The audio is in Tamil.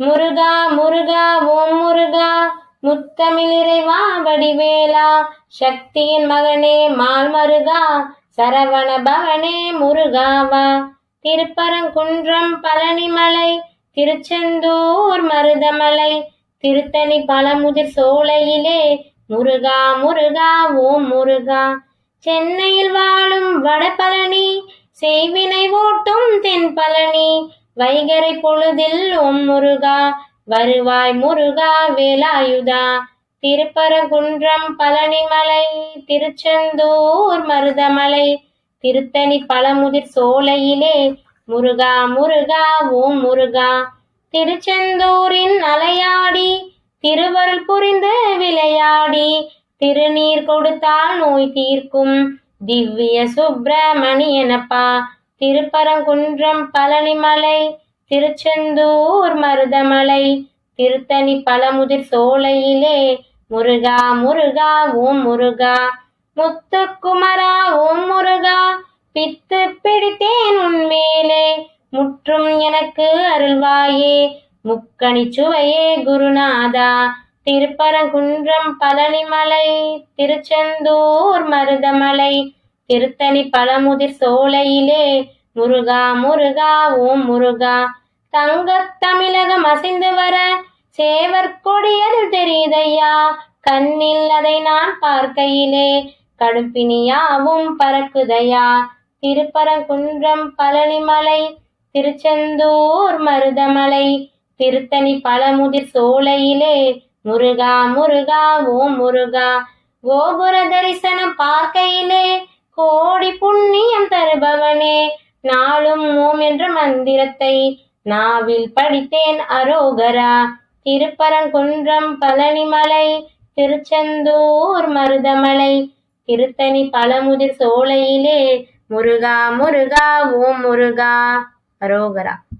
முருகா முருகா ஓம் முருகா முத்தமிழ் இறைவா வடிவேலா சக்தியின் மகனே மால் மருகா சரவண பவனே முருகாவா. திருப்பரங்குன்றம் பழனிமலை திருச்செந்தூர் மருதமலை திருத்தணி பழமுதிர் சோலையிலே முருகா முருகா ஓம் முருகா. சென்னையில் வாழும் வடபழனி செய்வினை ஓட்டும் தென் பழனி வைகரை பொழுதில் ஓம் முருகா வருவாய் முருகா வேலாயுதா. திருப்பரங்குன்றம் பழனிமலை திருச்செந்தூர் மருதமலை. திருத்தணி பழமுதிர் சோலையிலே முருகா முருகா ஓம் முருகா. திருச்செந்தூரின் அலையாடி திருவருள் புரிந்து விளையாடி திருநீர் கொடுத்தால் நோய் தீர்க்கும். திவ்ய சுப்பிரமணியனப்பா திருப்பரங்குன்றம் பழனிமலை திருச்செந்தூர் மருதமலை திருத்தணி பழமுதிர் சோலையிலே முருகா முருகா ஓம் முருகா முத்துக்குமரா ஓம் முருகா பித்து பிடித்தேன் உன்மேலே முற்றும் எனக்கு அருள்வாயே முக்கணி சுவையே குருநாதா திருப்பரங்குன்றம் பழனிமலை திருச்செந்தூர் மருதமலை திருத்தணி பழமுதிர் சோலையிலே முருகா முருகா ஓம் முருகா தங்கத் தமிழகம் அசைந்து வர சேவர் கொடியதில் தெரியுதையா? கண்ணில் அதை நான் பார்க்கையிலே கடுப்பினியாவும் பறக்குதையா? திருப்பரங்குன்றம் பழனிமலை திருச்செந்தூர் மருதமலை திருத்தணி பழமுதிர் சோலையிலே முருகா முருகா ஓம் முருகா கோபுர தரிசனம் பார்க்கையிலே கோடி புண்ணியம் தருபவனே நாளும் ஓம் என்ற மந்திரத்தை நாவில் படித்தேன் அரோகரா. திருப்பரங்குன்றம் பழனிமலை திருச்செந்தூர் மருதமலை. திருத்தணி பழமுதிர் சோலையிலே முருகா முருகா ஓம் முருகா அரோகரா.